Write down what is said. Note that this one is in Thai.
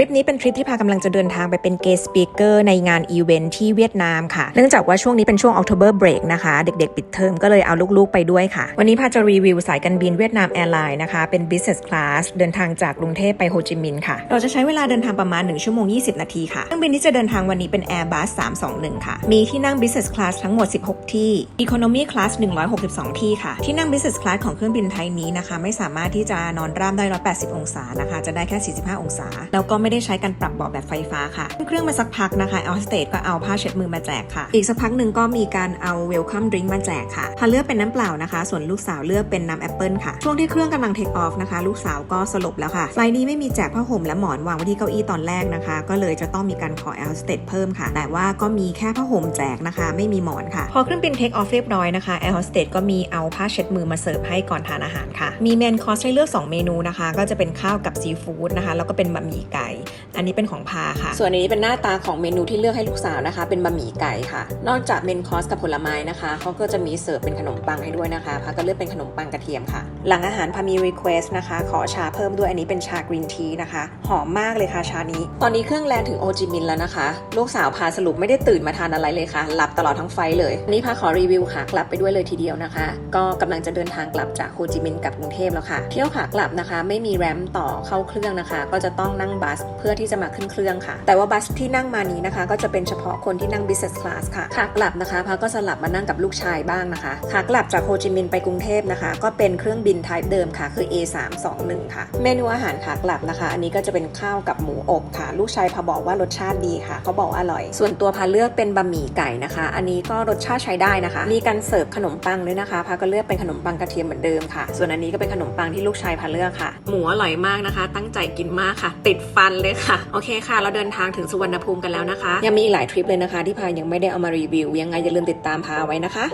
ริปนี้เป็นทริปที่พากำลังจะเดินทางไปเป็นเกสต์สปีกเกอร์ในงานอีเวนท์ที่เวียดนามค่ะ เนื่องจากว่าช่วงนี้เป็นช่วง October Break นะคะ เด็กๆ ปิดเทอมก็เลยเอาลูกๆไปด้วยค่ะ วันนี้พาจะรีวิวสายการบินเวียดนามแอร์ไลน์นะคะ เป็น Business Class เดินทางจากกรุงเทพไปโฮจิมินห์ค่ะ เราจะใช้เวลาเดินทางประมาณ 1 ชั่วโมง 20 นาทีค่ะ เครื่องบินที่จะเดินทางวันนี้เป็น Airbus 321 ค่ะ มีที่นั่ง Business Class ทั้งหมด 16 ที่ Economy Class 162 ที่ค่ะ ที่นั่ง Business Class ของเครื่องบินไทยนี้นะคะ ไม่สามารถที่จะนอนราบได้ 180 องศานะคะ จะได้แค่ 45 องศา แล้วก็ไม่ได้ใช้การปรับเบาะแบบไฟฟ้าค่ะ เครื่องมาสักพักนะคะออสเตดก็เอาผ้าเช็ดมือมาแจกค่ะ อีกสักพักหนึ่งก็มีการเอา Welcome Drink มาแจกค่ะพาเลือกเป็นน้ำเปล่านะคะ ส่วนลูกสาวเลือกเป็นน้ำแอปเปิลค่ะ ช่วงที่เครื่องกำลังเทคออฟนะคะ ลูกสาวก็สลบแล้วค่ะไฟล์นี้ไม่มีแจกผ้าห่มและหมอนวางไว้ที่เก้าอี้ตอนแรกนะคะ ก็เลยจะต้องมีการขอแอร์โฮสเตดเพิ่มค่ะ แต่ว่าก็มีแค่ผ้าห่มแจกนะคะ ไม่มีหมอนค่ะ พอเครื่องบินเทคออฟเรียบร้อยนะคะแอร์โฮสเตดก็มีเอาผ้าเช็ดมือมาเสิร์ฟให้ก่อนทานอาหารค่ะ มีเมนคอร์สให้เลือก 2 เมนูนะคะ ก็จะเป็นข้าวกับซีฟู้ดนะคะ แล้วก็เป็นบะหมี่ไก่อันนี้เป็นของพาค่ะ ส่วนอันนี้เป็นหน้าตาของเมนูที่เลือกให้ลูกสาวนะคะ เป็นบะหมี่ไก่ค่ะ นอกจากเมนคอร์สกับผลไม้นะคะเขาก็จะมีเสิร์ฟเป็นขนมปังให้ด้วยนะคะพาก็เลือกเป็นขนมปังกระเทียมค่ะ หลังอาหารพามีรีเควสนะคะ ขอชาเพิ่มด้วยอันนี้เป็นชากรีนทีนะคะ หอมมากเลยค่ะชานี้ ตอนนี้เครื่องแลนถึงโอจิมินแล้วนะคะ ลูกสาวพาสรุปไม่ได้ตื่นมาทานอะไรเลยค่ะ หลับตลอดทั้งไฟเลยอันนี้พาขอรีวิวขากลับไปด้วยเลยทีเดียวนะคะ ก็กำลังจะเดินทางกลับจากโฮจิมินห์กลับกรุงเทพแล้วค่ะ เที่ยวขากลับนะคะ ไม่มีแรมต่อเข้าเครื่องนะคะ ก็จะต้องนั่งบัสเพื่อที่จะมาขึ้นเครื่องค่ะ แต่ว่าบัสที่นั่งมานี้นะคะ ก็จะเป็นเฉพาะคนที่นั่ง business class ค่ะขากลับนะคะพาก็สลับมานั่งกับลูกชายบ้างนะคะขากลับจากโฮจิมินห์ไปกรุงเทพนะคะ ก็เป็นเครื่องบิน type เดิมค่ะ คือ A321 ค่ะ เมนูอาหารขากลับนะคะ อันนี้ก็จะเป็นข้าวกับหมูอบค่ะ ลูกชายพาบอกว่ารสชาติดีค่ะเขาบอกอร่อย ส่วนตัวพาเลือกเป็นบะหมี่ไก่นะคะ อันนี้ก็รสชาติใช้ได้นะคะ มีการเสิร์ฟขนมปังด้วยนะคะพาก็เลือกเป็นขนมปังกระเทียมเหมือนเดิมค่ะ ส่วนอันนี้ก็เป็นขนมปังที่ลูกชายพาเลือกค่ะ หมูอร่อยมากนะคะ ตั้งใจกินมากค่ะ ติดฟันเลยค่ะ โอเคค่ะ เราเดินทางถึงสุวรรณภูมิกันแล้วนะคะ ยังมีอีกหลายทริปเลยนะคะ ที่พายังไม่ได้เอามารีวิว ยังไงอย่าลืมติดตามพาไว้นะคะ